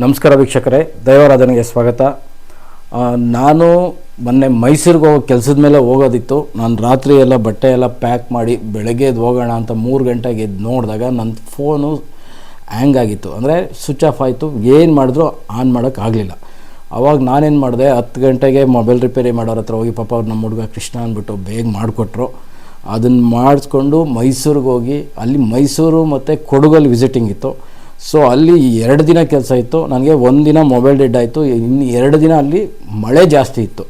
ನಮಸ್ಕಾರ ವೀಕ್ಷಕರೇ, ದೈವಾರಾಧನೆಗೆ ಸ್ವಾಗತ. ನಾನು ಮೊನ್ನೆ ಮೈಸೂರಿಗೆ ಹೋಗೋ ಕೆಲಸದ ಮೇಲೆ ಹೋಗೋದಿತ್ತು. ನಾನು ರಾತ್ರಿ ಎಲ್ಲ ಬಟ್ಟೆ ಎಲ್ಲ ಪ್ಯಾಕ್ ಮಾಡಿ ಬೆಳಗ್ಗೆ ಹೋಗೋಣ ಅಂತ ಮೂರು ಗಂಟೆಗೆ ಎದ್ದು ನೋಡಿದಾಗ ನನ್ನ ಫೋನು ಹ್ಯಾಂಗ್ ಆಗಿತ್ತು. ಅಂದರೆ ಸ್ವಿಚ್ ಆಫ್ ಆಯಿತು, ಏನು ಮಾಡಿದ್ರು ಆನ್ ಮಾಡೋಕ್ಕಾಗಲಿಲ್ಲ ಆವಾಗ ನಾನೇನು ಮಾಡಿದೆ, ಹತ್ತು ಗಂಟೆಗೆ ಮೊಬೈಲ್ ರಿಪೇರಿ ಮಾಡೋರ ಹತ್ರ ಹೋಗಿ ಪಾಪ ಅವ್ರು ನಮ್ಮ ಹುಡುಗ ಕೃಷ್ಣ ಅಂದ್ಬಿಟ್ಟು ಬೇಗ ಮಾಡಿಕೊಟ್ರು. ಅದನ್ನು ಮಾಡಿಸ್ಕೊಂಡು ಮೈಸೂರಿಗೆ ಹೋಗಿ, ಅಲ್ಲಿ ಮೈಸೂರು ಮತ್ತು ಕೊಡಗಲ್ಲಿ ವಿಸಿಟಿಂಗ್ ಇತ್ತು. ಸೊ ಅಲ್ಲಿ ಎರಡು ದಿನ ಕೆಲಸ ಇತ್ತು. ನನಗೆ ಒಂದು ದಿನ ಮೊಬೈಲ್ ಡೆಡ್ ಆಯಿತು. ಇನ್ನು ಎರಡು ದಿನ ಅಲ್ಲಿ ಮಳೆ ಜಾಸ್ತಿ ಇತ್ತು.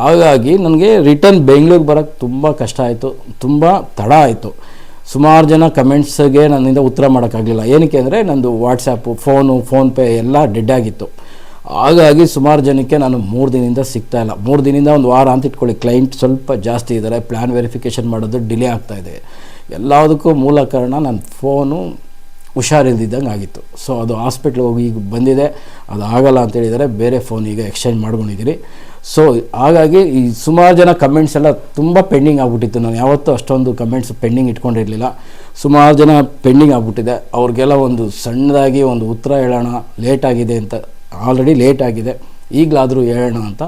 ಹಾಗಾಗಿ ನನಗೆ ರಿಟರ್ನ್ ಬೆಂಗಳೂರಿಗೆ ಬರೋಕ್ಕೆ ತುಂಬ ಕಷ್ಟ ಆಯಿತು. ತುಂಬ ತಡ ಆಯಿತು. ಸುಮಾರು ಜನ ಕಮೆಂಟ್ಸ್ಗೆ ನನ್ನಿಂದ ಉತ್ತರ ಮಾಡೋಕ್ಕಾಗಲಿಲ್ಲ ಏನಕ್ಕೆ ಅಂದರೆ ನಂದು ವಾಟ್ಸಪ್ಪು ಫೋನು ಫೋನ್ಪೇ ಎಲ್ಲ ಡೆಡ್ ಆಗಿತ್ತು. ಹಾಗಾಗಿ ಸುಮಾರು ಜನಕ್ಕೆ ನಾನು ಮೂರು ದಿನದಿಂದ ಸಿಗ್ತಾ ಇಲ್ಲ. ಮೂರು ದಿನದಿಂದ ಒಂದು ವಾರ ಅಂತ ಇಟ್ಕೊಳ್ಳಿ. ಕ್ಲೈಂಟ್ ಸ್ವಲ್ಪ ಜಾಸ್ತಿ ಇದ್ದಾರೆ ಪ್ಲ್ಯಾನ್ ವೆರಿಫಿಕೇಷನ್ ಮಾಡೋದು ಡಿಲೇ ಆಗ್ತಾ ಇದೆ. ಎಲ್ಲದಕ್ಕೂ ಮೂಲ ಕಾರಣ ನನ್ನ ಫೋನು ಹುಷಾರಿಲ್ದಿದ್ದಂಗೆ ಆಗಿತ್ತು ಸೊ ಅದು ಹಾಸ್ಪಿಟ್ಲಿಗೆ ಹೋಗಿ ಈಗ ಬಂದಿದೆ. ಅದು ಆಗಲ್ಲ ಅಂತ ಹೇಳಿದರೆ ಬೇರೆ ಫೋನ್ ಈಗ ಎಕ್ಸ್ಚೇಂಜ್ ಮಾಡ್ಕೊಂಡಿದ್ದೀರಿ. ಸೊ ಹಾಗಾಗಿ ಈ ಸುಮಾರು ಜನ ಕಮೆಂಟ್ಸ್ ಎಲ್ಲ ತುಂಬ ಪೆಂಡಿಂಗ್ ಆಗ್ಬಿಟ್ಟಿತ್ತು. ನಾನು ಯಾವತ್ತೂ ಅಷ್ಟೊಂದು ಕಮೆಂಟ್ಸ್ ಪೆಂಡಿಂಗ್ ಇಟ್ಕೊಂಡಿರಲಿಲ್ಲ. ಸುಮಾರು ಜನ ಪೆಂಡಿಂಗ್ ಆಗ್ಬಿಟ್ಟಿದೆ. ಅವ್ರಿಗೆಲ್ಲ ಒಂದು ಸಣ್ಣದಾಗಿ ಒಂದು ಉತ್ತರ ಹೇಳೋಣ ಲೇಟ್ ಆಗಿದೆ ಅಂತ ಆಲ್ರೆಡಿ ಲೇಟ್ ಆಗಿದೆ. ಈಗಲಾದರೂ ಹೇಳೋಣ ಅಂತ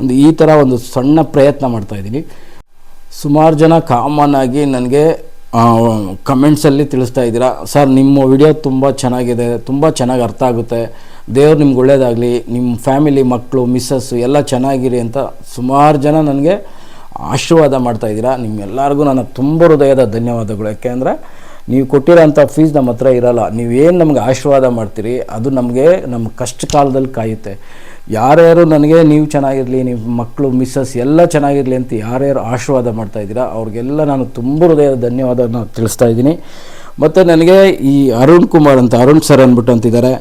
ಒಂದು ಈ ಥರ ಒಂದು ಸಣ್ಣ ಪ್ರಯತ್ನ ಮಾಡ್ತಾಯಿದ್ದೀನಿ ಸುಮಾರು ಜನ ಕಾಮನ್ ಆಗಿ ನನಗೆ ಕಮೆಂಟ್ಸಲ್ಲಿ ತಿಳಿಸ್ತಾ ಇದ್ದೀರಾ? ಸರ್, ನಿಮ್ಮ ವಿಡಿಯೋ ತುಂಬ ಚೆನ್ನಾಗಿದೆ, ತುಂಬ ಚೆನ್ನಾಗಿ ಅರ್ಥ ಆಗುತ್ತೆ. ದೇವ್ರು ನಿಮ್ಗೆ ಒಳ್ಳೇದಾಗಲಿ ನಿಮ್ಮ ಫ್ಯಾಮಿಲಿ ಮಕ್ಕಳು ಮಿಸ್ಸಸ್ಸು ಎಲ್ಲ ಚೆನ್ನಾಗಿರಿ ಅಂತ ಸುಮಾರು ಜನ ನನಗೆ ಆಶೀರ್ವಾದ ಮಾಡ್ತಾ ಇದ್ದೀರಾ. ನಿಮ್ಮೆಲ್ಲರಿಗೂ ನನ್ನ ತುಂಬ ಹೃದಯದ ಧನ್ಯವಾದಗಳು. ಯಾಕೆಂದರೆ ನೀವು ಕೊಟ್ಟಿರೋಂಥ ಫೀಸ್ ನಮ್ಮ ಹತ್ರ ಇರೋಲ್ಲ. ನೀವೇನು ನಮ್ಗೆ ಆಶೀರ್ವಾದ ಮಾಡ್ತೀರಿ, ಅದು ನಮಗೆ ನಮ್ಮ ಕಷ್ಟ ಕಾಲದಲ್ಲಿ ಕಾಯುತ್ತೆ. ಯಾರ್ಯಾರು ನನಗೆ ನೀವು ಚೆನ್ನಾಗಿರಲಿ ನಿಮ್ಮ ಮಕ್ಕಳು, ಮಿಸ್ಸಸ್ ಎಲ್ಲ ಚೆನ್ನಾಗಿರಲಿ ಅಂತ ಯಾರ್ಯಾರು ಆಶೀರ್ವಾದ ಮಾಡ್ತಾ ಇದ್ದೀರಾ, ಅವ್ರಿಗೆಲ್ಲ ನಾನು ತುಂಬ ಹೃದಯದ ಧನ್ಯವಾದವನ್ನು ತಿಳಿಸ್ತಾ ಇದ್ದೀನಿ. ಮತ್ತು ನನಗೆ ಈ ಅರುಣ್ ಕುಮಾರ್ ಅಂತ, ಅರುಣ್ ಸರ್ ಅಂದ್ಬಿಟ್ಟು ಅಂತಿದ್ದಾರೆ.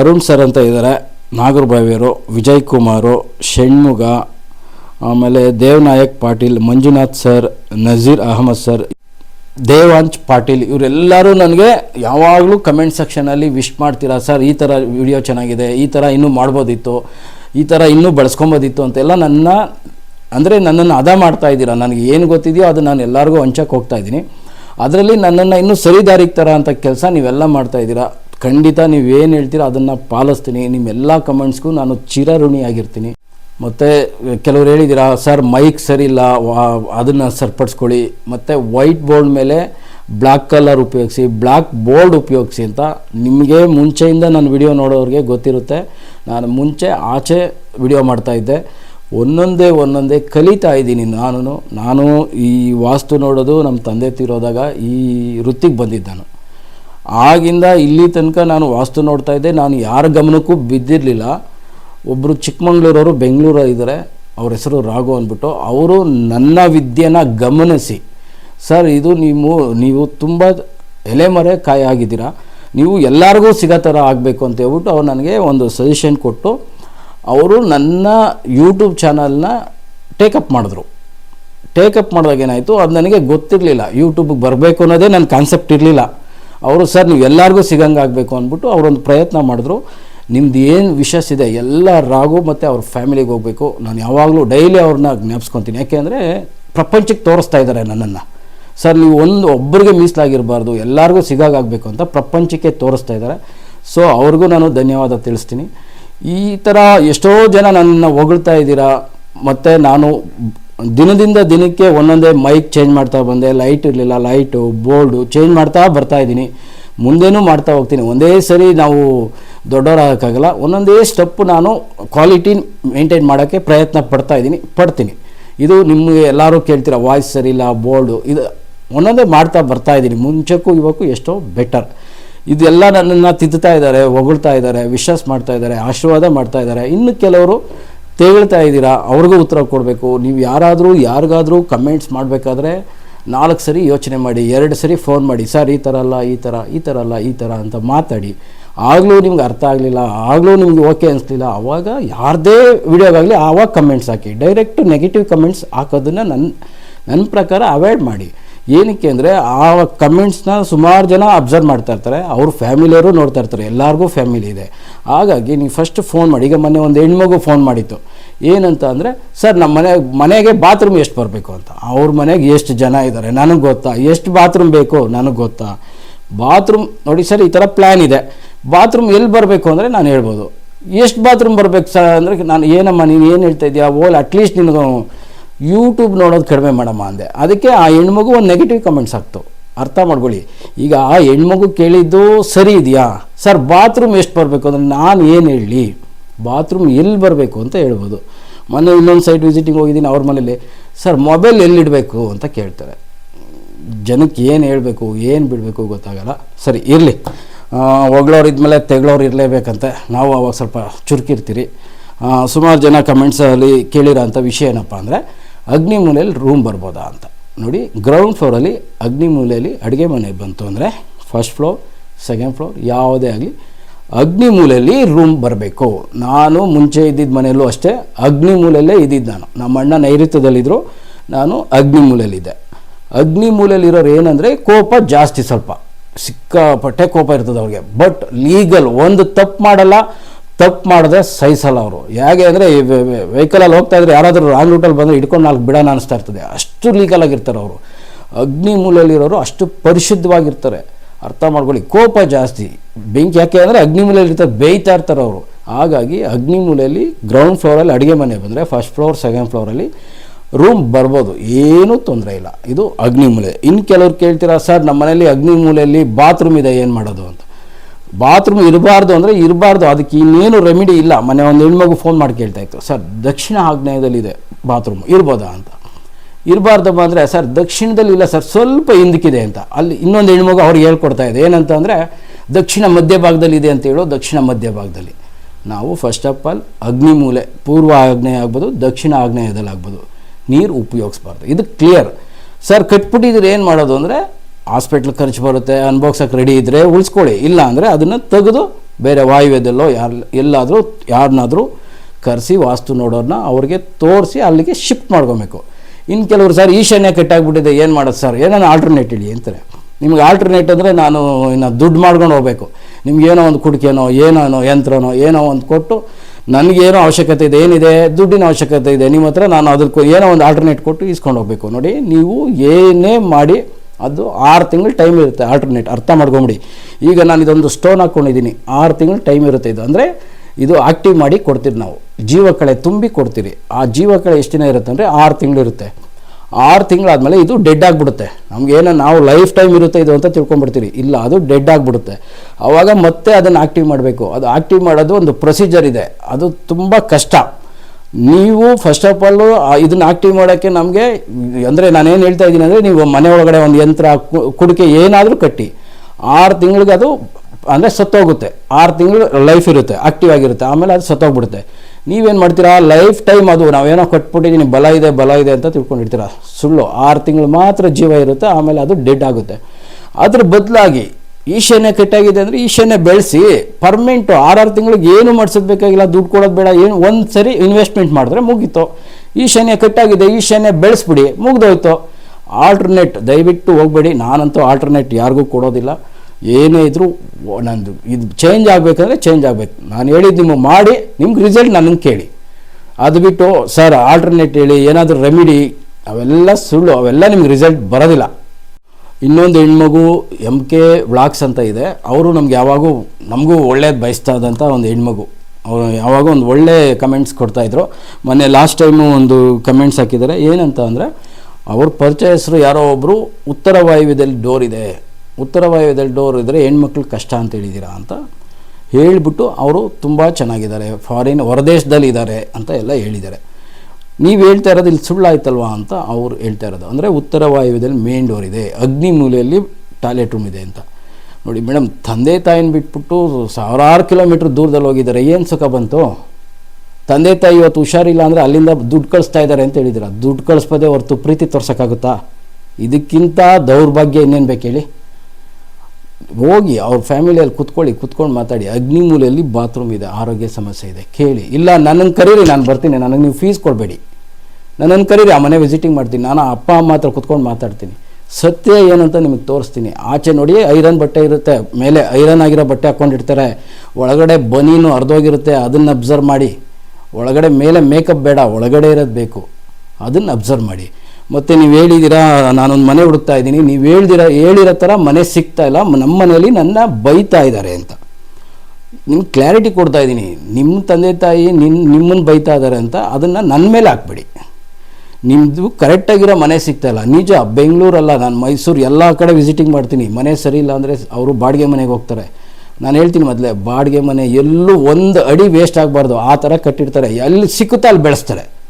ಅರುಣ್ ಸರ್ ಅಂತ ಇದ್ದಾರೆ ನಾಗರಬಾವಿಯವರು ವಿಜಯ್ ಕುಮಾರು, ಷಣ್ಮುಗ, ಆಮೇಲೆ ದೇವನಾಯಕ್ ಪಾಟೀಲ್, ಮಂಜುನಾಥ್ ಸರ್, ನಜೀರ್ ಅಹಮದ್ ಸರ್ ದೇವಾಂಶ್ ಪಾಟೀಲ್ ಇವರೆಲ್ಲರೂ ನನಗೆ ಯಾವಾಗಲೂ ಕಮೆಂಟ್ ಸೆಕ್ಷನಲ್ಲಿ ವಿಶ್ ಮಾಡ್ತೀರಾ, ಸರ್, ಈ ಥರ ವಿಡಿಯೋ ಚೆನ್ನಾಗಿದೆ, ಈ ಥರ ಇನ್ನೂ ಮಾಡ್ಬೋದಿತ್ತು, ಈ ಥರ ಇನ್ನೂ ಬಳಸ್ಕೊಬೋದಿತ್ತು ಅಂತೆಲ್ಲ ನನ್ನ, ಅಂದರೆ ನನ್ನನ್ನು ಅದ ಮಾಡ್ತಾ ಇದ್ದೀರಾ, ನನಗೆ ಏನು ಗೊತ್ತಿದೆಯೋ ಅದು ನಾನು ಎಲ್ಲರಿಗೂ ಹಂಚಕ್ಕೆ ಹೋಗ್ತಾ ಇದ್ದೀನಿ. ಅದರಲ್ಲಿ ನನ್ನನ್ನು ಇನ್ನೂ ಸರಿ ದಾರಿಗೆ ಥರ ಅಂತ ಕೆಲಸ ನೀವೆಲ್ಲ ಮಾಡ್ತಾ ಇದ್ದೀರಾ? ಖಂಡಿತ ನೀವೇನು ಹೇಳ್ತೀರಾ ಅದನ್ನು ಪಾಲಿಸ್ತೀನಿ, ನಿಮ್ಮೆಲ್ಲ ಕಮೆಂಟ್ಸ್ಗೂ ನಾನು ಚಿರಋಣಿಯಾಗಿರ್ತೀನಿ. ಮತ್ತು ಕೆಲವರು ಹೇಳಿದ್ದೀರಾ, ಸರ್, ಮೈಕ್ ಸರಿಯಿಲ್ಲ ಅದನ್ನು ಸರಿಪಡಿಸ್ಕೊಳ್ಳಿ ಮತ್ತು ವೈಟ್ ಬೋರ್ಡ್ ಮೇಲೆ ಬ್ಲ್ಯಾಕ್ ಕಲರ್ ಉಪಯೋಗಿಸಿ ಬ್ಲ್ಯಾಕ್ ಬೋರ್ಡ್ ಉಪಯೋಗಿಸಿ ಅಂತ ನಿಮಗೆ ಮುಂಚೆಯಿಂದ ನಾನು ವಿಡಿಯೋ ನೋಡೋರಿಗೆ ಗೊತ್ತಿರುತ್ತೆ. ನಾನು ಮುಂಚೆ ಆಚೆ ವಿಡಿಯೋ ಮಾಡ್ತಾಯಿದ್ದೆ ಒಂದೊಂದೇ ಒಂದೊಂದೇ ಕಲಿತಾ ಇದ್ದೀನಿ ನಾನು ನಾನು ಈ ವಾಸ್ತು ನೋಡೋದು ನಮ್ಮ ತಂದೆ ತೀರೋದಾಗ ಈ ವೃತ್ತಿಗೆ ಬಂದಿದ್ದ ನಾನು. ಆಗಿಂದ ಇಲ್ಲಿ ತನಕ ನಾನು ವಾಸ್ತು ನೋಡ್ತಾ ಇದ್ದೆ. ನಾನು ಯಾರ ಗಮನಕ್ಕೂ ಬಿದ್ದಿರಲಿಲ್ಲ. ಒಬ್ಬರು ಚಿಕ್ಕಮಂಗ್ಳೂರವರು ಬೆಂಗಳೂರು ಇದ್ದಾರೆ, ಅವ್ರ ಹೆಸರು ರಾಘು ಅಂದ್ಬಿಟ್ಟು, ಅವರು ನನ್ನ ವಿದ್ಯೆನ ಗಮನಿಸಿ. ಸರ್, ಇದು ನೀವು ನೀವು ತುಂಬ ಎಲೆಮರೆ ಕಾಯಿ ಆಗಿದ್ದೀರಾ. ನೀವು ಎಲ್ಲರಿಗೂ ಸಿಗೋ ಥರ ಆಗಬೇಕು ಅಂತ ಹೇಳ್ಬಿಟ್ಟು ಅವ್ರು ನನಗೆ ಒಂದು ಸಜೆಷನ್ ಕೊಟ್ಟು, ಅವರು ನನ್ನ ಯೂಟ್ಯೂಬ್ ಚಾನಲ್ನ ಟೇಕಪ್ ಮಾಡಿದ್ರು. ಟೇಕಪ್ ಮಾಡಿದಾಗ ಏನಾಯಿತು, ಅದು ನನಗೆ ಗೊತ್ತಿರಲಿಲ್ಲ ಯೂಟ್ಯೂಬಿಗೆ ಬರಬೇಕು ಅನ್ನೋದೇ ನನ್ನ ಕಾನ್ಸೆಪ್ಟ್ ಇರಲಿಲ್ಲ. ಅವರು, ಸರ್, ನೀವು ಎಲ್ಲರಿಗೂ ಸಿಗಂಗೆ ಆಗಬೇಕು ಅಂದ್ಬಿಟ್ಟು ಅವರೊಂದು ಪ್ರಯತ್ನ ಮಾಡಿದ್ರು. ನಿಮ್ದು ಏನು ವಿಶಸ್ ಇದೆ, ಎಲ್ಲ ರಾಗು ಮತ್ತು ಅವ್ರ ಫ್ಯಾಮಿಲಿಗೆ ಹೋಗಬೇಕು. ನಾನು ಯಾವಾಗಲೂ ಡೈಲಿ ಅವ್ರನ್ನ ಜ್ಞಾಪಿಸ್ಕೊತೀನಿ. ಯಾಕೆಂದರೆ ಪ್ರಪಂಚಕ್ಕೆ ತೋರಿಸ್ತಾ ಇದ್ದಾರೆ ನನ್ನನ್ನು. ಸರ್, ನೀವು ಒಂದು ಒಬ್ಬರಿಗೆ ಮೀಸಲಾಗಿರಬಾರ್ದು, ಎಲ್ಲರಿಗೂ ಸಿಗಾಗಬೇಕು ಅಂತ ಪ್ರಪಂಚಕ್ಕೆ ತೋರಿಸ್ತಾ ಇದ್ದಾರೆ. ಸೊ ಅವ್ರಿಗೂ ನಾನು ಧನ್ಯವಾದ ತಿಳಿಸ್ತೀನಿ. ಈ ಥರ ಎಷ್ಟೋ ಜನ ನನ್ನನ್ನು ಹೊಗಳ್ತಾ ಇದ್ದೀರಾ, ಮತ್ತು ನಾನು ದಿನದಿಂದ ದಿನಕ್ಕೆ ಒಂದೊಂದೇ ಮೈಕ್ ಚೇಂಜ್ ಮಾಡ್ತಾ ಬಂದೆ. ಲೈಟ್ ಇರಲಿಲ್ಲ ಲೈಟು ಬೋರ್ಡು ಚೇಂಜ್ ಮಾಡ್ತಾ ಬರ್ತಾ ಇದ್ದೀನಿ. ಮುಂದೇನೂ ಮಾಡ್ತಾ ಹೋಗ್ತೀನಿ. ಒಂದೇ ಸರಿ ನಾವು ದೊಡ್ಡವರಾಗೋಕ್ಕಾಗಲ್ಲ. ಒಂದೊಂದೇ ಸ್ಟೆಪ್ ನಾನು ಕ್ವಾಲಿಟಿ ಮೇಂಟೈನ್ ಮಾಡೋಕ್ಕೆ ಪ್ರಯತ್ನ ಪಡ್ತಾ ಇದ್ದೀನಿ, ಪಡ್ತೀನಿ. ಇದು ನಿಮಗೆ ಎಲ್ಲರೂ ಕೇಳ್ತೀರ ವಾಯ್ಸ್ ಸರಿ ಇಲ್ಲ ಬೋರ್ಡು ಇದು ಒಂದೊಂದೇ ಮಾಡ್ತಾ ಬರ್ತಾ ಇದ್ದೀನಿ. ಮುಂಚೆಕ್ಕೂ ಇವಕ್ಕೂ ಎಷ್ಟೋ ಬೆಟರ್ ಇದೆಲ್ಲ ನನ್ನನ್ನು ತಿದ್ದುತ್ತಾ ಇದ್ದಾರೆ, ಹೊಗಳ್ತಾ ಇದ್ದಾರೆ, ವಿಶ್ವಾಸ ಮಾಡ್ತಾ ಇದ್ದಾರೆ, ಆಶೀರ್ವಾದ ಮಾಡ್ತಾ ಇದ್ದಾರೆ. ಇನ್ನು ಕೆಲವರು ತೇಳ್ತಾ ಇದ್ದೀರಾ, ಅವ್ರಿಗೂ ಉತ್ತರ ಕೊಡಬೇಕು. ನೀವು ಯಾರಾದರೂ, ಯಾರಿಗಾದರೂ ಕಮೆಂಟ್ಸ್ ಮಾಡಬೇಕಾದ್ರೆ ನಾಲ್ಕು ಸರಿ ಯೋಚನೆ ಮಾಡಿ, ಎರಡು ಸರಿ ಫೋನ್ ಮಾಡಿ, ಸರ್, ಈ ಥರ ಅಲ್ಲ, ಈ ಥರ ಈ ಥರ ಅಲ್ಲ, ಈ ಥರ ಅಂತ ಮಾತಾಡಿ. ಆಗಲೂ ನಿಮ್ಗೆ ಅರ್ಥ ಆಗಲಿಲ್ಲ, ಆಗಲೂ ನಿಮ್ಗೆ ಓಕೆ ಅನಿಸ್ಲಿಲ್ಲ ಆವಾಗ ಯಾರದೇ ವಿಡಿಯೋಗಾಗಲಿ ಆವಾಗ ಕಮೆಂಟ್ಸ್ ಹಾಕಿ ಡೈರೆಕ್ಟ್ ನೆಗೆಟಿವ್ ಕಮೆಂಟ್ಸ್ ಹಾಕೋದನ್ನು ನನ್ನ ನನ್ನ ಪ್ರಕಾರ ಅವಾಯ್ಡ್ ಮಾಡಿ. ಏನಕ್ಕೆ ಅಂದರೆ ಆ ಕಮೆಂಟ್ಸ್ನ ಸುಮಾರು ಜನ ಅಬ್ಸರ್ವ್ ಮಾಡ್ತಾ ಇರ್ತಾರೆ, ಅವ್ರ ಫ್ಯಾಮಿಲಿಯವರು ನೋಡ್ತಾ ಇರ್ತಾರೆ, ಎಲ್ಲರಿಗೂ ಫ್ಯಾಮಿಲಿ ಇದೆ. ಹಾಗಾಗಿ ನೀವು ಫಸ್ಟ್ ಫೋನ್ ಮಾಡಿ, ಈಗ ಮೊನ್ನೆ ಒಂದು ಹೆಣ್ಮಗು ಫೋನ್ ಮಾಡಿತ್ತು. ಏನಂತ ಅಂದರೆ, ಸರ್ ನಮ್ಮ ಮನೆ, ಮನೆಗೆ ಬಾತ್ರೂಮ್ ಎಷ್ಟು ಬರಬೇಕು ಅಂತ? ಅವ್ರ ಮನೆಗೆ ಎಷ್ಟು ಜನ ಇದ್ದಾರೆ ನನಗೆ ಗೊತ್ತಾ? ಎಷ್ಟು ಬಾತ್ರೂಮ್ ಬೇಕು? ನನಗೆ ಗೊತ್ತಾ? ಬಾತ್ರೂಮ್ ನೋಡಿ, ಸರ್, ಈ ಥರ ಪ್ಲ್ಯಾನ್ ಇದೆ. ಬಾತ್ರೂಮ್ ಎಲ್ಲಿ ಬರಬೇಕು ಅಂದರೆ ನಾನು ಹೇಳ್ಬೋದು. ಎಷ್ಟು ಬಾತ್ರೂಮ್ ಬರಬೇಕು ಸರ್ ಅಂದರೆ ನಾನು ಏನಮ್ಮ, ನೀನು ಏನು ಹೇಳ್ತಾ ಇದೆಯಾ? ಓಲ್ ಅಟ್ಲೀಸ್ಟ್ ನಿನಗೆ ಯೂಟ್ಯೂಬ್ ನೋಡೋದು ಕಡಿಮೆ ಮಾಡಮ್ಮ ಅಂದೆ. ಅದಕ್ಕೆ ಆ ಹೆಣ್ಮಗು ಒಂದು ನೆಗೆಟಿವ್ ಕಮೆಂಟ್ಸ್ ಆಗ್ತು ಅರ್ಥ ಮಾಡ್ಕೊಳ್ಳಿ. ಈಗ ಆ ಹೆಣ್ಮಗು ಕೇಳಿದ್ದು ಸರಿ ಇದೆಯಾ? ಸರ್, ಬಾತ್ರೂಮ್ ಎಷ್ಟು ಬರಬೇಕು ಅಂದರೆ ನಾನು ಏನು ಹೇಳಲಿ ಬಾತ್ರೂಮ್ ಎಲ್ಲಿ ಬರಬೇಕು ಅಂತ ಹೇಳ್ಬೋದು. ಮೊನ್ನೆ ಇನ್ನೊಂದು ಸೈಟ್ ವಿಸಿಟಿಂಗ್ ಹೋಗಿದ್ದೀನಿ ಅವ್ರ ಮನೇಲಿ. ಸರ್ ಮೊಬೈಲ್ ಎಲ್ಲಿಡಬೇಕು ಅಂತ ಕೇಳ್ತಾರೆ. ಜನಕ್ಕೆ ಏನು ಹೇಳಬೇಕು, ಏನು ಬಿಡಬೇಕು ಗೊತ್ತಾಗಲ್ಲ. ಸರಿ, ಇರಲಿ. ಹೊಗಳವ್ರು ಇದ್ಮೇಲೆ ತೆಗಳವ್ರು ಇರಲೇಬೇಕಂತೆ. ನಾವು ಅವಾಗ ಸ್ವಲ್ಪ ಚುರುಕಿರ್ತೀರಿ. ಸುಮಾರು ಜನ ಕಮೆಂಟ್ಸಲ್ಲಿ ಕೇಳಿರೋ ಅಂಥ ವಿಷಯ ಏನಪ್ಪ ಅಂದರೆ, ಅಗ್ನಿ ಮೂಲೆಯಲ್ಲಿ ರೂಮ್ ಬರ್ಬೋದಾ ಅಂತ. ನೋಡಿ ಗ್ರೌಂಡ್ ಫ್ಲೋರಲ್ಲಿ ಅಗ್ನಿ ಮೂಲೆಯಲ್ಲಿ ಅಡುಗೆ ಮನೆ ಬಂತು ಅಂದರೆ ಫಸ್ಟ್ ಫ್ಲೋರ್ ಸೆಕೆಂಡ್ ಫ್ಲೋರ್ ಯಾವುದೇ ಆಗಲಿ ಅಗ್ನಿ ಮೂಲೆಯಲ್ಲಿ ರೂಮ್ ಬರಬೇಕು. ನಾನು ಮುಂಚೆ ಇದ್ದಿದ್ದ ಮನೆಯಲ್ಲೂ ಅಷ್ಟೇ ಅಗ್ನಿ ಮೂಲೆಯಲ್ಲೇ ಇದ್ದಿದ್ದು ನಾನು. ನಮ್ಮ ಅಣ್ಣ ನೈಋತ್ಯದಲ್ಲಿದ್ದರು ನಾನು ಅಗ್ನಿ ಮೂಲೆಯಲ್ಲಿದ್ದೆ ಅಗ್ನಿ ಮೂಲೆಯಲ್ಲಿರೋರು ಏನಂದರೆ, ಕೋಪ ಜಾಸ್ತಿ ಸ್ವಲ್ಪ. ಸಿಕ್ಕಾಪಟ್ಟೆ ಕೋಪ ಇರ್ತದೆ ಅವ್ರಿಗೆ. ಬಟ್ ಲೀಗಲ್ ಒಂದು ತಪ್ಪು ಮಾಡಲ್ಲ, ತಪ್ಪು ಮಾಡಿದ್ರೆ ಸಹಿಸಲ್ಲ ಅವರು. ಹೇಗೆ ಅಂದರೆ ವೆಹಿಕಲಲ್ಲಿ ಹೋಗ್ತಾ ಇದ್ರೆ ಯಾರಾದರೂ ರಾಂಗ್ ರೂಟಲ್ಲಿ ಬಂದರೆ ಹಿಡ್ಕೊಂಡು ನಾಲ್ಕು ಬಿಡೋಣ ಅನಿಸ್ತಾ ಇರ್ತದೆ. ಅಷ್ಟು ಲೀಗಲ್ ಆಗಿರ್ತಾರೆ ಅವರು. ಅಗ್ನಿ ಮೂಲೆಯಲ್ಲಿರೋರು ಅಷ್ಟು ಪರಿಶುದ್ಧವಾಗಿರ್ತಾರೆ. ಅರ್ಥ ಮಾಡ್ಕೊಳ್ಳಿ, ಕೋಪ ಜಾಸ್ತಿ. ಬೆಂಕಿ ಯಾಕೆ ಅಂದರೆ ಅಗ್ನಿ ಮೂಲೆಯಲ್ಲಿ ಇರ್ತಾರೆ ಬೇಯ್ತಾ ಇರ್ತಾರೆ ಅವರು. ಹಾಗಾಗಿ ಅಗ್ನಿ ಮೂಲೆಯಲ್ಲಿ ಗ್ರೌಂಡ್ ಫ್ಲೋರಲ್ಲಿ ಅಡುಗೆ ಮನೆ ಬಂದರೆ ಫಸ್ಟ್ ಫ್ಲೋರ್ ಸೆಕೆಂಡ್ ಫ್ಲೋರಲ್ಲಿ ರೂಮ್ ಬರ್ಬೋದು. ಏನೂ ತೊಂದರೆ ಇಲ್ಲ. ಇದು ಅಗ್ನಿ ಮೂಲೆ. ಇನ್ನು ಕೆಲವ್ರು ಕೇಳ್ತೀರಾ, ಸರ್ ನಮ್ಮ ಮನೇಲಿ ಅಗ್ನಿ ಮೂಲೆಯಲ್ಲಿ ಬಾತ್ರೂಮ್ ಇದೆ, ಏನು ಮಾಡೋದು ಅಂತ? ಬಾತ್ರೂಮ್ ಇರಬಾರ್ದು ಅಂದರೆ ಇರಬಾರ್ದು. ಅದಕ್ಕೆ ಇನ್ನೇನು ರೆಮಿಡಿ ಇಲ್ಲ. ಮನೆ ಒಂದು ಹೆಣ್ಮಗು ಫೋನ್ ಮಾಡಿ ಕೇಳ್ತಾ ಇತ್ತು. ಸರ್, ದಕ್ಷಿಣ ಆಗ್ನೇಯದಲ್ಲಿದೆ ಬಾತ್ರೂಮ್. ಇರ್ಬೋದಾ ಅಂತ? ಇರಬಾರ್ದು ಅಂದರೆ ಸರ್, ದಕ್ಷಿಣದಲ್ಲಿ ಇಲ್ಲ, ಸರ್, ಸ್ವಲ್ಪ ಹಿಂದಕ್ಕಿದೆ ಅಂತ. ಅಲ್ಲಿ ಇನ್ನೊಂದು ಹೆಣ್ಮಗು ಅವ್ರಿಗೆ ಹೇಳ್ಕೊಡ್ತಾ ಇದೆ. ಏನಂತ ಅಂದರೆ, ದಕ್ಷಿಣ ಮಧ್ಯಭಾಗದಲ್ಲಿ ಇದೆ ಅಂತ ಹೇಳೋ, ದಕ್ಷಿಣ ಮಧ್ಯಭಾಗದಲ್ಲಿ ನಾವು ಫಸ್ಟ್ ಆಫ್ ಆಲ್ ಅಗ್ನಿ ಮೂಲೆ, ಪೂರ್ವ ಆಗ್ನೇಯ ಆಗ್ಬೋದು, ದಕ್ಷಿಣ ಆಗ್ನೇಯದಲ್ಲಿ ಆಗ್ಬೋದು. ನೀರು ಉಪಯೋಗಿಸ್ಬಾರ್ದು. ಇದು ಕ್ಲಿಯರ್ ಸರ್ ಕಟ್ಬಿಟ್ಟಿದ್ರೆ ಏನು ಮಾಡೋದು ಅಂದರೆ ಹಾಸ್ಪಿಟ್ಲ್ ಖರ್ಚು ಬರುತ್ತೆ ಅನ್ಬಾಕ್ಸಕ್ಕೆ ರೆಡಿ ಇದ್ದರೆ ಉಳಿಸ್ಕೊಳ್ಳಿ. ಇಲ್ಲ ಅಂದರೆ ಅದನ್ನು ತೆಗೆದು ಬೇರೆ ವಾಯುವ್ಯದಲ್ಲೋ ಯಾರು, ಎಲ್ಲಾದರೂ ಯಾರನ್ನಾದರೂ ಕರೆಸಿ ವಾಸ್ತು ನೋಡೋರನ್ನ ಅವ್ರಿಗೆ ತೋರಿಸಿ ಅಲ್ಲಿಗೆ ಶಿಫ್ಟ್ ಮಾಡ್ಕೊಬೇಕು. ಇನ್ನು ಕೆಲವರು ಸರ್ ಈಶಾನ್ಯ ಕೆಟ್ಟಾಗ್ಬಿಟ್ಟಿದೆ, ಏನು ಮಾಡೋದು ಸರ್ ಏನೋ ಆಲ್ಟರ್ನೇಟ್ ಹೇಳಿ ಅಂತಾರೆ. ನಿಮ್ಗೆ ಆಲ್ಟರ್ನೇಟ್ ಅಂದರೆ ನಾನು ಇನ್ನು ದುಡ್ಡು ಮಾಡ್ಕೊಂಡು ಹೋಗ್ಬೇಕು. ಏನೋ ಒಂದು ಕುಡಿಕೆನೋ ಏನೋ ಯಂತ್ರನೋ, ಏನೋ ಒಂದು ಕೊಟ್ಟು ನನಗೇನೋ ಅವಶ್ಯಕತೆ ಇದೆ, ಏನಿದೆ, ದುಡ್ಡಿನ ಅವಶ್ಯಕತೆ ಇದೆ, ನಿಮ್ಮ ಹತ್ರ ನಾನು ಅದಕ್ಕೆ ಏನೋ ಒಂದು ಆಲ್ಟರ್ನೇಟ್ ಕೊಟ್ಟು ಇಸ್ಕೊಂಡು ಹೋಗ್ಬೇಕು. ನೋಡಿ, ನೀವು ಏನೇ ಮಾಡಿ, ಅದು ಆರು ತಿಂಗಳು ಟೈಮ್ ಇರುತ್ತೆ ಆಲ್ಟರ್ನೇಟ್ ಅರ್ಥ ಮಾಡ್ಕೊಂಬಿಡಿ. ಈಗ ನಾನು ಇದೊಂದು ಸ್ಟೋನ್ ಹಾಕ್ಕೊಂಡಿದ್ದೀನಿ ಆರು ತಿಂಗಳು ಟೈಮ್ ಇರುತ್ತೆ ಇದು. ಅಂದರೆ, ಇದು ಆಕ್ಟಿವ್ ಮಾಡಿ ಕೊಡ್ತೀರಿ ನಾವು. ಜೀವಕಳೆ ತುಂಬಿ ಕೊಡ್ತೀರಿ. ಆ ಜೀವಕಳೆ ಎಷ್ಟು ದಿನ ಇರುತ್ತೆ ಅಂದರೆ ಆರು ತಿಂಗಳು ಇರುತ್ತೆ. ಆರು ತಿಂಗಳಾದಮೇಲೆ ಇದು ಡೆಡ್ ಆಗಿಬಿಡುತ್ತೆ. ನಮಗೇನೋ ನಾವು ಲೈಫ್ ಟೈಮ್ ಇರುತ್ತೆ ಇದು ಅಂತ ತಿಳ್ಕೊಂಬಿಡ್ತೀರಿ ಇಲ್ಲ, ಅದು ಡೆಡ್ ಆಗಿಬಿಡುತ್ತೆ. ಆವಾಗ ಮತ್ತೆ ಅದನ್ನು ಆ್ಯಕ್ಟಿವ್ ಮಾಡಬೇಕು. ಅದು ಆ್ಯಕ್ಟಿವ್ ಮಾಡೋದು ಒಂದು ಪ್ರೊಸೀಜರ್ ಇದೆ. ಅದು ತುಂಬ ಕಷ್ಟ. ನೀವು ಫಸ್ಟ್ ಆಫ್ ಆಲ್ ಇದನ್ನ ಆಕ್ಟಿವ್ ಮಾಡೋಕ್ಕೆ ನಮಗೆ, ಅಂದರೆ ನಾನೇನು ಹೇಳ್ತಾ ಇದ್ದೀನಿ ಅಂದರೆ ನೀವು ಮನೆ ಒಳಗಡೆ ಒಂದು ಯಂತ್ರ ಕುಡಿಕೆ ಏನಾದರೂ ಕಟ್ಟಿ, ಆರು ತಿಂಗಳಿಗೆ ಅದು, ಅಂದರೆ ಸತ್ತೋಗುತ್ತೆ. ಆರು ತಿಂಗಳು ಲೈಫ್ ಇರುತ್ತೆ ಆಕ್ಟಿವ್ ಆಗಿರುತ್ತೆ. ಆಮೇಲೆ ಅದು ಸತ್ತೋಗ್ಬಿಡುತ್ತೆ. ನೀವೇನು ಮಾಡ್ತೀರಾ? ಲೈಫ್ ಟೈಮ್ ಅದು. ನಾವೇನೋ ಕಟ್ಬಿಟ್ಟಿದ್ದೀನಿ ಬಲ ಇದೆ ಬಲ ಇದೆ ಅಂತ ತಿಳ್ಕೊಂಡಿರ್ತೀರ? ಸುಳ್ಳು. ಆರು ತಿಂಗಳು ಮಾತ್ರ ಜೀವ ಇರುತ್ತೆ. ಆಮೇಲೆ ಅದು ಡೆಡ್ ಆಗುತ್ತೆ. ಅದ್ರ ಬದಲಾಗಿ ಈಶಾನ್ಯ ಕೆಟ್ಟಾಗಿದೆ ಅಂದರೆ ಈಶಾನ್ಯ ಬೆಳೆಸಿ ಪರ್ಮನೆಂಟು ಆರಾರು ತಿಂಗಳಿಗೆ ಏನು ಮಾಡಿಸೋದು ದುಡ್ಡು ಕೊಡೋದು ಬೇಡ. ಏನು ಒಂದು ಸರಿ ಇನ್ವೆಸ್ಟ್ಮೆಂಟ್ ಮಾಡಿದ್ರೆ ಮುಗೀತು. ಈಶಾನ್ಯ ಕೆಟ್ಟಾಗಿದೆ ಈಶಾನ್ಯ ಬೆಳೆಸ್ಬಿಡಿ. ಮುಗ್ದೋಯ್ತು. ಆಲ್ಟರ್ನೇಟ್, ದಯವಿಟ್ಟು ಹೋಗಬೇಡಿ. ನಾನಂತೂ ಆಲ್ಟರ್ನೇಟ್ ಯಾರಿಗೂ ಕೊಡೋದಿಲ್ಲ. ಏನೇ ಇದ್ದರೂ ನಂದು ಇದು ಚೇಂಜ್ ಆಗಬೇಕಂದ್ರೆ ಚೇಂಜ್ ಆಗಬೇಕು. ನಾನು ಹೇಳಿದ್ದು ನಿಮಗೆ ಮಾಡಿ, ನಿಮ್ಗೆ ರಿಸಲ್ಟ್ ನನ್ನನ್ನು ಕೇಳಿ. ಅದು ಬಿಟ್ಟು ಸರ್ ಆಲ್ಟರ್ನೇಟ್ ಹೇಳಿ, ಏನಾದರೂ ರೆಮಿಡಿ ಅವೆಲ್ಲ ಸುಳ್ಳು, ಅವೆಲ್ಲ ನಿಮ್ಗೆ ರಿಸಲ್ಟ್ ಬರೋದಿಲ್ಲ. ಇನ್ನೊಂದು ಹೆಣ್ಮಗು ಎಂ ಕೆ ವ್ಲಾಗ್ಸ್ ಅಂತ ಇದೆ. ಅವರು ನಮ್ಗೆ ಯಾವಾಗೂ, ನಮಗೂ ಒಳ್ಳೇದು ಬಯಸ್ತಾ ಇದ್ದಂಥ ಒಂದು ಹೆಣ್ಮಗು. ಅವರು ಯಾವಾಗ ಒಂದು ಒಳ್ಳೆ ಕಮೆಂಟ್ಸ್ ಕೊಡ್ತಾಯಿದ್ರು ಮೊನ್ನೆ ಲಾಸ್ಟ್ ಟೈಮು ಒಂದು ಕಮೆಂಟ್ಸ್ ಹಾಕಿದ್ದಾರೆ. ಏನಂತ ಅಂದರೆ, ಅವ್ರ ಹೆಸರು ಯಾರೋ ಒಬ್ಬರು ಉತ್ತರ ವಾಯುವ್ಯದಲ್ಲಿ ಡೋರ್ ಇದೆ. ಉತ್ತರ ವಾಯುವ್ಯದಲ್ಲಿ ಡೋರ್ ಇದ್ದರೆ ಹೆಣ್ಮಕ್ಳು ಕಷ್ಟ ಅಂತ ಹೇಳಿದ್ದೀರಾ ಅಂತ ಹೇಳಿಬಿಟ್ಟು ಅವರು ತುಂಬ ಚೆನ್ನಾಗಿದ್ದಾರೆ ಫಾರಿನ್ ಹೊರದೇಶದಲ್ಲಿ ಇದ್ದಾರೆ ಅಂತ ಎಲ್ಲ ಹೇಳಿದ್ದಾರೆ. ನೀವು ಹೇಳ್ತಾ ಇರೋದು ಇಲ್ಲಿ ಸುಳ್ಳಾಯ್ತಲ್ವಾ ಅಂತ ಅವ್ರು ಹೇಳ್ತಾ ಇರೋದು. ಅಂದರೆ ಉತ್ತರ ವಾಯುವ್ಯದಲ್ಲಿ ಮೇನ್ ಡೋರ್ ಇದೆ, ಅಗ್ನಿ ಮೂಲೆಯಲ್ಲಿ ಟಾಯ್ಲೆಟ್ ರೂಮ್ ಇದೆ ಅಂತ. ನೋಡಿ ಮೇಡಮ್, ತಂದೆ ತಾಯಿನ ಬಿಟ್ಬಿಟ್ಟು ಸಾವಿರಾರು ಕಿಲೋಮೀಟ್ರ್ ದೂರದಲ್ಲಿ ಹೋಗಿದ್ದಾರೆ, ಏನು ಸುಖ ಬಂತು? ತಂದೆ ತಾಯಿ ಇವತ್ತು ಹುಷಾರಿಲ್ಲ ಅಂದರೆ ಅಲ್ಲಿಂದ ದುಡ್ಡು ಕಳಿಸ್ತಾ ಇದ್ದಾರೆ ಅಂತ ಹೇಳಿದಿರ ದುಡ್ಡು ಕಳಿಸ್ಬೋದೇ ಹೊರತು ಪ್ರೀತಿ ತೋರ್ಸೋಕ್ಕಾಗುತ್ತಾ? ಇದಕ್ಕಿಂತ ದೌರ್ಭಾಗ್ಯ ಇನ್ನೇನು ಬೇಕು ಹೇಳಿ? ಹೋಗಿ ಅವ್ರ ಫ್ಯಾಮಿಲಿಯಲ್ಲಿ ಕುತ್ಕೊಳ್ಳಿ, ಕುತ್ಕೊಂಡು ಮಾತಾಡಿ. ಅಗ್ನಿ ಮೂಲೆಯಲ್ಲಿ ಬಾತ್ರೂಮ್ ಇದೆ, ಆರೋಗ್ಯ ಸಮಸ್ಯೆ ಇದೆ. ಕೇಳಿ. ಇಲ್ಲ, ನನ್ನನ್ನು ಕರೀರಿ, ನಾನು ಬರ್ತೀನಿ, ನನಗೆ ನೀವು ಫೀಸ್ ಕೊಡಬೇಡಿ. ನನ್ನನ್ನು ಕರೀರಿ, ಆ ಮನೆ ವಿಸಿಟಿಂಗ್ ಮಾಡ್ತೀನಿ. ನಾನು ಅಪ್ಪ, ಅಮ್ಮ ಹತ್ರ ಕುತ್ಕೊಂಡು ಮಾತಾಡ್ತೀನಿ. ಸತ್ಯ ಏನಂತ ನಿಮಗೆ ತೋರಿಸ್ತೀನಿ. ಆಚೆ ನೋಡಿ ಐರನ್ ಬಟ್ಟೆ ಇರುತ್ತೆ. ಮೇಲೆ ಐರನ್ ಆಗಿರೋ ಬಟ್ಟೆ ಹಾಕ್ಕೊಂಡಿರ್ತಾರೆ ಒಳಗಡೆ ಬನೀನು ಅರ್ಧೋಗಿರುತ್ತೆ ಅದನ್ನು ಅಬ್ಸರ್ವ್ ಮಾಡಿ. ಒಳಗಡೆ ಮೇಲೆ ಮೇಕಪ್ ಬೇಡ, ಒಳಗಡೆ ಇರೋದು ಬೇಕು. ಅದನ್ನು ಅಬ್ಸರ್ವ್ ಮಾಡಿ. ಮತ್ತು ನೀವು ಹೇಳಿದ್ದೀರಾ ನಾನೊಂದು ಮನೆ ಹುಡುಕ್ತಾ ಇದ್ದೀನಿ. ನೀವು ಹೇಳ್ದಿರ, ಹೇಳಿರೋ ಥರ ಮನೆ ಸಿಗ್ತಾ ಇಲ್ಲ. ನಮ್ಮ ಮನೆಯಲ್ಲಿ ನನ್ನ ಬೈತಾ ಇದ್ದಾರೆ ಅಂತ. ನಿಮ್ಗೆ ಕ್ಲಾರಿಟಿ ಕೊಡ್ತಾ ಇದ್ದೀನಿ. ನಿಮ್ಮ ತಂದೆ ತಾಯಿ ನಿನ್ನ ನಿಮ್ಮನ್ನು ಬೈತಾ ಇದ್ದಾರೆ ಅಂತ ಅದನ್ನು ನನ್ನ ಮೇಲೆ ಹಾಕ್ಬೇಡಿ. ನಿಮ್ಮದು ಕರೆಕ್ಟಾಗಿರೋ ಮನೆ ಸಿಗ್ತಾ ಇಲ್ಲ. ನಿಜ, ಬೆಂಗಳೂರಲ್ಲ ನಾನು ಮೈಸೂರು ಎಲ್ಲ ಕಡೆ ವಿಸಿಟಿಂಗ್ ಮಾಡ್ತೀನಿ. ಮನೆ ಸರಿ ಇಲ್ಲ ಅಂದರೆ ಅವರು ಬಾಡಿಗೆ ಮನೆಗೆ ಹೋಗ್ತಾರೆ. ನಾನು ಹೇಳ್ತೀನಿ ಮೊದಲೇ, ಬಾಡಿಗೆ ಮನೆ ಎಲ್ಲೂ ಒಂದು ಅಡಿ ವೇಸ್ಟ್ ಆಗಬಾರ್ದು. ಆ ಥರ ಕಟ್ಟಿರ್ತಾರೆ. ಎಲ್ಲಿ ಸಿಕ್ಕುತ್ತಾ ಅಲ್ಲಿ ಬೆಳೆಸ್ತಾರೆ.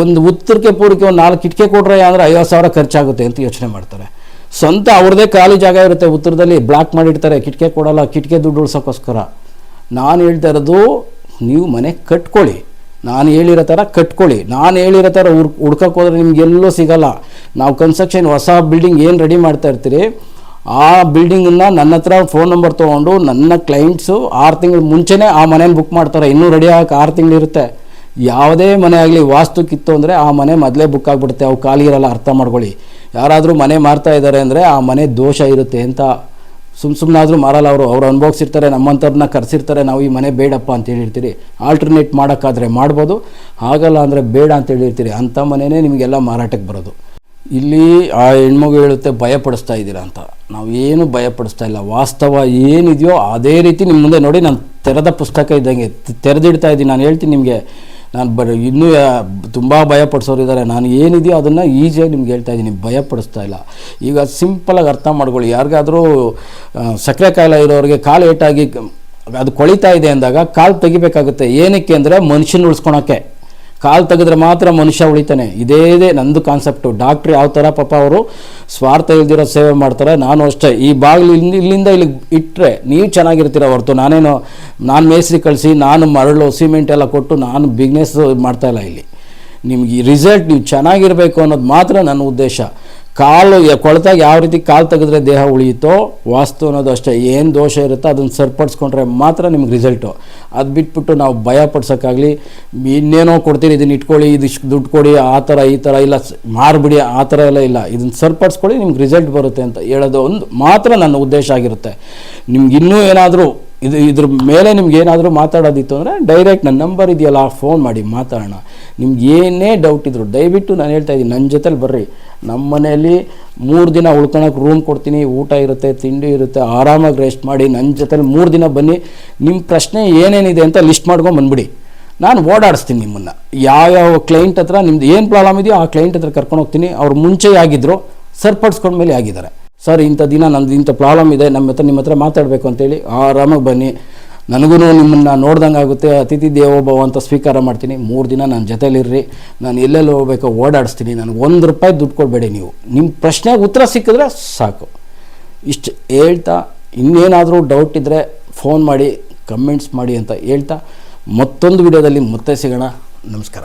ಒಂದು ಉತ್ತರಕ್ಕೆ ಪೂರಕ್ಕೆ ಒಂದು ನಾಲ್ಕು ಕಿಟಕಿ ಕೊಡ್ರೆ ಅಂದರೆ ಐವತ್ತು ಸಾವಿರ ಖರ್ಚಾಗುತ್ತೆ ಅಂತ ಯೋಚನೆ ಮಾಡ್ತಾರೆ. ಸ್ವಂತ ಅವ್ರದ್ದೇ ಖಾಲಿ ಜಾಗ ಇರುತ್ತೆ, ಉತ್ತರದಲ್ಲಿ ಬ್ಲಾಕ್ ಮಾಡಿರ್ತಾರೆ, ಕಿಟಕಿ ಕೊಡೋಲ್ಲ, ಕಿಟಕಿ ದುಡ್ಡು ಉಳ್ಸೋಕ್ಕೋಸ್ಕರ ನಾನು ಹೇಳ್ತಾ ಇರೋದು, ನೀವು ಮನೆ ಕಟ್ಕೊಳ್ಳಿ. ನಾನು ಹೇಳಿರೋ ಥರ ಕಟ್ಕೊಳ್ಳಿ. ನಾನು ಹೇಳಿರೋ ಥರ ಹುಡ್ ಹುಡ್ಕಕ್ಕೆ ಹೋದ್ರೆ ನಿಮಗೆಲ್ಲೂ ಸಿಗಲ್ಲ. ನಾವು ಕನ್ಸ್ಟ್ರಕ್ಷನ್ ಹೊಸ ಬಿಲ್ಡಿಂಗ್ ಏನು ರೆಡಿ ಮಾಡ್ತಾ ಇರ್ತೀರಿ, ಆ ಬಿಲ್ಡಿಂಗನ್ನು ನನ್ನ ಹತ್ರ ಫೋನ್ ನಂಬರ್ ತೊಗೊಂಡು ನನ್ನ ಕ್ಲೈಂಟ್ಸು ಆರು ತಿಂಗಳು ಮುಂಚೆನೇ ಆ ಮನೇನ ಬುಕ್ ಮಾಡ್ತಾರೆ. ಇನ್ನೂ ರೆಡಿ ಆಗಕ್ಕೆ ಆರು ತಿಂಗಳಿರುತ್ತೆ ಯಾವುದೇ ಮನೆ ಆಗಲಿ ವಾಸ್ತು ಕಿತ್ತು ಅಂದರೆ ಆ ಮನೆ ಮೊದಲೇ ಬುಕ್ ಆಗಿಬಿಡುತ್ತೆ, ಅವು ಖಾಲಿ ಇರಲ್ಲ, ಅರ್ಥ ಮಾಡ್ಕೊಳ್ಳಿ. ಯಾರಾದರೂ ಮನೆ ಮಾರ್ತಾ ಇದ್ದಾರೆ ಅಂದರೆ ಆ ಮನೆ ದೋಷ ಇರುತ್ತೆ ಅಂತ ಸುಮ್ಮ ಸುಮ್ಮನಾದರೂ ಮಾರಲ್ಲ ಅವರು. ಅವ್ರು ಅನುಭವಿಸಿರ್ತಾರೆ ನಮ್ಮಂಥವ್ರನ್ನ ಕರೆಸಿರ್ತಾರೆ, ನಾವು ಈ ಮನೆ ಬೇಡಪ್ಪ ಅಂತ ಹೇಳಿರ್ತೀರಿ. ಆಲ್ಟರ್ನೇಟ್ ಮಾಡೋಕ್ಕಾದರೆ ಮಾಡ್ಬೋದು ಆಗಲ್ಲ ಅಂದರೆ ಬೇಡ ಅಂತ ಹೇಳಿರ್ತೀರಿ. ಅಂಥ ಮನೆಯೇ ನಿಮಗೆಲ್ಲ ಮಾರಾಟಕ್ಕೆ ಬರೋದು. ಇಲ್ಲಿ ಆ ಹೆಣ್ಮಗು ಹೇಳುತ್ತೆ, ಭಯಪಡಿಸ್ತಾ ಇದ್ದೀರಾ ಅಂತ. ನಾವು ಏನು ಭಯಪಡಿಸ್ತಾ ಇಲ್ಲ. ವಾಸ್ತವ ಏನಿದೆಯೋ ಅದೇ ರೀತಿ ನಿಮ್ಮ ಮುಂದೆ ನೋಡಿ, ನಾನು ತೆರೆದ ಪುಸ್ತಕ ಇದ್ದಂಗೆ ತೆರೆದಿಡ್ತಾ ಇದ್ದೀನಿ. ನಾನು ಹೇಳ್ತೀನಿ ನಿಮಗೆ ನಾನು ಬ ಇನ್ನೂ ತುಂಬ ಭಯಪಡಿಸೋರು ಇದ್ದಾರೆ ನಾನು ಏನಿದೆಯೋ ಅದನ್ನು ಈಸಿಯಾಗಿ ನಿಮ್ಗೆ ಹೇಳ್ತಾ ಇದ್ದೀನಿ. ಭಯಪಡಿಸ್ತಾ ಇಲ್ಲ. ಈಗ ಸಿಂಪಲಾಗಿ ಅರ್ಥ ಮಾಡ್ಕೊಳ್ಳಿ. ಯಾರಿಗಾದರೂ ಸಕ್ಕರೆ ಕಾಯಿಲೆ ಇರೋರಿಗೆ ಕಾಲು ಏಟಾಗಿ, ಅದು ಕೊಳಿತಾ ಇದೆ ಅಂದಾಗ ಕಾಲು ತೆಗಿಬೇಕಾಗುತ್ತೆ. ಏನಕ್ಕೆ ಅಂದರೆ ಮನುಷ್ಯನ ಉಳಿಸ್ಕೊಳಕ್ಕೆ. ಕಾಲು ತೆಗೆದ್ರೆ ಮಾತ್ರ ಮನುಷ್ಯ ಉಳಿತಾನೆ. ಇದೇ ನಂದು ಕಾನ್ಸೆಪ್ಟು ಡಾಕ್ಟ್ರ್ ಯಾವ ಥರ ಪಾಪ ಅವರು ಸ್ವಾರ್ಥ ಇಲ್ದಿರೋ ಸೇವೆ ಮಾಡ್ತಾರೆ, ನಾನು ಅಷ್ಟೇ. ಈ ಬಾಗಿಲು ಇಲ್ಲಿ ಇಲ್ಲಿಂದ ಇಲ್ಲಿಗೆ ಇಟ್ಟರೆ ನೀವು ಚೆನ್ನಾಗಿರ್ತೀರ ಹೊರತು. ನಾನೇನು ನಾನು ಮೇಸ್ರಿ ಕಳಿಸಿ, ನಾನು ಮರಳು ಸಿಮೆಂಟ್ ಎಲ್ಲ ಕೊಟ್ಟು ನಾನು ಬಿಸ್ನೆಸ್ ಮಾಡ್ತಾಯಿಲ್ಲ ಇಲ್ಲಿ ನಿಮಗೆ ರಿಸಲ್ಟ್ ನೀವು ಚೆನ್ನಾಗಿರಬೇಕು ಅನ್ನೋದು ಮಾತ್ರ ನನ್ನ ಉದ್ದೇಶ. ಕಾಲು ಕೊಳತಾಗ ಯಾವ ರೀತಿ ಕಾಲು ತೆಗೆದ್ರೆ ದೇಹ ಉಳಿಯುತ್ತೋ, ವಾಸ್ತು ಅನ್ನೋದು ಅಷ್ಟೇ. ಏನು ದೋಷ ಇರುತ್ತೋ ಅದನ್ನು ಸರಿಪಡಿಸ್ಕೊಂಡ್ರೆ ಮಾತ್ರ ನಿಮ್ಗೆ ರಿಸಲ್ಟು ಅದು ಬಿಟ್ಬಿಟ್ಟು ನಾವು ಭಯ ಪಡ್ಸೋಕ್ಕಾಗಲಿ, ಇನ್ನೇನೋ ಕೊಡ್ತೀರಿ, ಇದನ್ನ ಇಟ್ಕೊಳ್ಳಿ ಇದಿಷ್ಟು ದುಡ್ಡು ಕೊಡಿ, ಆ ಥರ, ಈ ಥರ, ಇಲ್ಲ ಮಾರ್ಬಿಡಿ, ಆ ಥರ ಎಲ್ಲ ಇಲ್ಲ. ಇದನ್ನು ಸರಿಪಡಿಸ್ಕೊಳ್ಳಿ, ನಿಮ್ಗೆ ರಿಸಲ್ಟ್ ಬರುತ್ತೆ ಅಂತ ಹೇಳೋದು ಒಂದು ಮಾತ್ರ ನನ್ನ ಉದ್ದೇಶ ಆಗಿರುತ್ತೆ. ನಿಮ್ಗೆ ಇನ್ನೂ ಏನಾದರೂ ಇದು ಇದ್ರ ಮೇಲೆ ನಿಮ್ಗೆ ಏನಾದರೂ ಮಾತಾಡೋದಿತ್ತು ಅಂದರೆ ಡೈರೆಕ್ಟ್ ನನ್ನ ನಂಬರ್ ಇದೆಯಲ್ಲ ಫೋನ್ ಮಾಡಿ ಮಾತಾಡೋಣ. ನಿಮ್ಗೆ ಏನೇ ಡೌಟ್ ಇದ್ರು, ದಯವಿಟ್ಟು ನಾನು ಹೇಳ್ತಾ ಇದ್ದೀನಿ ನನ್ನ ಜೊತೆಲಿ ಬರ್ರಿ. ನಮ್ಮ ಮನೆಯಲ್ಲಿ ಮೂರು ದಿನ ಉಳ್ಕೊಳಕ್ಕೆ ರೂಮ್ ಕೊಡ್ತೀನಿ, ಊಟ ಇರುತ್ತೆ, ತಿಂಡಿ ಇರುತ್ತೆ, ಆರಾಮಾಗಿ ರೆಸ್ಟ್ ಮಾಡಿ ನನ್ನ ಜೊತೆಲಿ ಮೂರು ದಿನ ಬನ್ನಿ. ನಿಮ್ಮ ಪ್ರಶ್ನೆ ಏನೇನಿದೆ ಅಂತ ಲಿಸ್ಟ್ ಮಾಡ್ಕೊಂಡು ಬಂದ್ಬಿಡಿ. ನಾನು ಓಡಾಡಿಸ್ತೀನಿ ನಿಮ್ಮನ್ನು. ಯಾವ್ಯಾವ ಕ್ಲೈಂಟ್ ಹತ್ರ ನಿಮ್ದು ಏನು ಪ್ರಾಬ್ಲಮ್ ಇದೆಯೋ ಆ ಕ್ಲೈಂಟ್ ಹತ್ರ ಕರ್ಕೊಂಡು ಹೋಗ್ತೀನಿ. ಅವ್ರು ಮುಂಚೆ ಆಗಿದ್ದರು ಸರಿಪಡಿಸ್ಕೊಂಡ್ಮೇಲೆ ಆಗಿದ್ದಾರೆ. ಸರ್, ಇಂಥ ದಿನ ನಂದು ಇಂಥ ಪ್ರಾಬ್ಲಮ್ ಇದೆ, ನಮ್ಮ ಹತ್ರ ನಿಮ್ಮ ಹತ್ರ ಮಾತಾಡಬೇಕು ಅಂತೇಳಿ ಆರಾಮಾಗಿ ಬನ್ನಿ. ನನಗೂ ನಿಮ್ಮನ್ನು ನೋಡ್ದಂಗೆ ಆಗುತ್ತೆ. ಅತಿಥಿ ದೇವೋಭವ ಅಂತ ಸ್ವೀಕಾರ ಮಾಡ್ತೀನಿ. ಮೂರು ದಿನ ನನ್ನ ಜೊತೆಲಿರ್ರಿ. ನಾನು ಎಲ್ಲೆಲ್ಲಿ ಹೋಗ್ಬೇಕೋ ಓಡಾಡಿಸ್ತೀನಿ. ನನಗೆ ಒಂದು ರೂಪಾಯಿ ದುಡ್ಡು ಕೊಡಬೇಡಿ ನೀವು. ನಿಮ್ಮ ಪ್ರಶ್ನೆಗೆ ಉತ್ತರ ಸಿಕ್ಕಿದ್ರೆ ಸಾಕು. ಇಷ್ಟು ಹೇಳ್ತಾ, ಇನ್ನೇನಾದರೂ ಡೌಟ್ ಇದ್ದರೆ ಫೋನ್ ಮಾಡಿ ಕಮೆಂಟ್ಸ್ ಮಾಡಿ ಅಂತ ಹೇಳ್ತಾ, ಮತ್ತೊಂದು ವಿಡಿಯೋದಲ್ಲಿ ಮತ್ತೆ ಸಿಗೋಣ. ನಮಸ್ಕಾರ.